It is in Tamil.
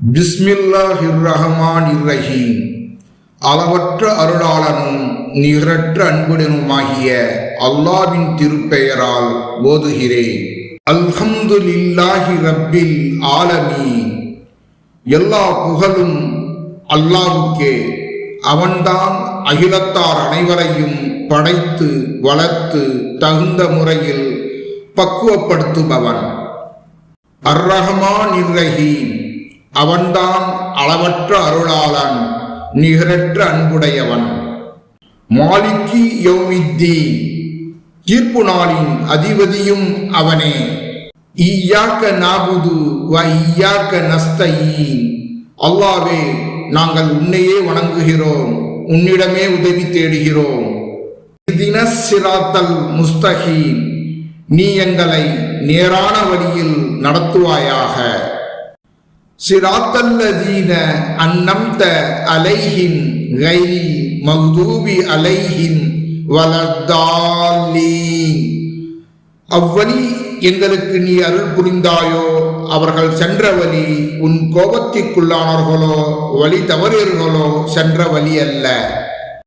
பிஸ்மில்லாஹிர் ரஹமான் ரஹீம் அளவற்ற அருளாளனும் நிகரற்ற அன்புடனுமாகிய அல்லாவின் திருப்பெயரால் ஓதுகிறேன். அல்ஹம்துலில்லாஹி ரப்பில் ஆலமீன். எல்லா புகழும் அல்லாவுக்கே அவன்தான் அகிலத்தார் அனைவரையும் படைத்து வளர்த்து தகுந்த முறையில் பக்குவப்படுத்துபவன். அர் ரஹமான் ரஹீம் அவன்தான் அளவற்ற அருளாளன் நிகரற்ற அன்புடையவன். மாலிக்கி யோமித்தி தீர்ப்பு நாளின் அதிபதியும் அவனே. ஈயாக்க நாபுது வ ஈயாக்க நஸ்தயி. அல்லாவே நாங்கள் உன்னையே வணங்குகிறோம் உன்னிடமே உதவி தேடுகிறோம். தினசிராத்தல் சிராத்தல் நீ எங்களை நேரான வழியில் நடத்துவாயாக. சிராத்தல்லதீன அன்னம்த அலைஹின் கைரி மக்தூபி அலைஹின் வலத்தாலீன் அவ்வழி எங்களுக்கு நீ அருள் புரிந்தாயோ? அவர்கள் சென்ற வழி உன் கோபத்திற்குள்ளானவர்களோ வழி தவறியர்களோ சென்ற வழி அல்ல.